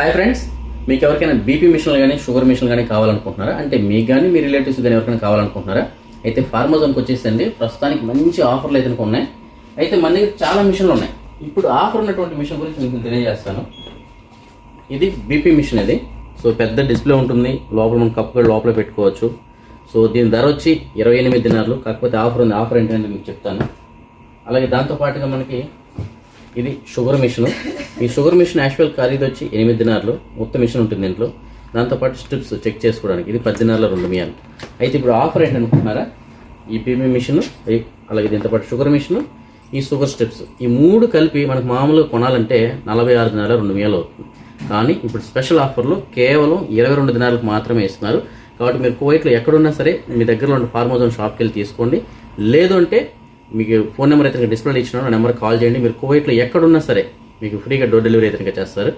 Hi friends మీకు ఎవరికైనా BP మిషన్లు కానీ షుగర్ మిషన్లు కానీ కావాలనుకుంటున్నారా? అంటే మీకు కానీ మీ రిలేటివ్స్ కానీ ఎవరికైనా కావాలనుకుంటున్నారా? అయితే ఫార్మజోన్కి వచ్చేసండి ప్రస్తుతానికి మంచి ఆఫర్లు అయితే ఉన్నాయి. అయితే మన దగ్గర చాలా మిషన్లు ఉన్నాయి. ఇప్పుడు ఆఫర్ ఉన్నటువంటి మిషన్ గురించి మీకు తెలియజేస్తాను. ఇది బీపీ మిషన్ ఇది. సో పెద్ద డిస్ప్లే ఉంటుంది. లోపల మనం కప్పు కూడా లోపల పెట్టుకోవచ్చు. సో దీని ధర వచ్చి ఇరవై ఎనిమిది దినార్లు. కాకపోతే ఆఫర్ ఉంది. ఆఫర్ ఏంటంటే మీకు చెప్తాను. అలాగే దాంతో పాటుగా మనకి ఇది షుగర్ మిషన్. ఈ షుగర్ మిషన్ యాక్చువల్ ఖరీదు వచ్చి ఎనిమిది దినార్లు మొత్తం మిషన్ ఉంటుంది దీంట్లో దాంతోపాటు స్ట్రిప్స్ చెక్ చేసుకోవడానికి ఇది పది దినార్ల రెండు మియాలు. అయితే ఇప్పుడు ఆఫర్ ఏంటనుకుంటున్నారా ఈ బీపీ మిషన్ అలాగే దీంతో పాటు షుగర్ మిషన్ ఈ షుగర్ స్ట్రిప్స్. ఈ మూడు కలిపి మనకు మామూలుగా కొనాలంటే నలభై ఆరు దినాల రెండు మియాలు అవుతుంది. కానీ ఇప్పుడు స్పెషల్ ఆఫర్లో కేవలం ఇరవై రెండు దినాలకు మాత్రమే ఇస్తున్నారు. కాబట్టి మీరు కువైట్లో ఎక్కడున్నా సరే మీ దగ్గరలో ఉన్న ఫార్మోజోన్ షాప్కి వెళ్ళి తీసుకోండి. లేదు అంటే మీకు ఫోన్ నెంబర్ అయితే డిస్ప్లే ఇచ్చిన నెంబర్ కాల్ చేయండి. మీరు కువైట్లో ఎక్కడున్నా సరే మీకు ఫ్రీగా డోర్ డెలివరీ అయితే చేస్తారు.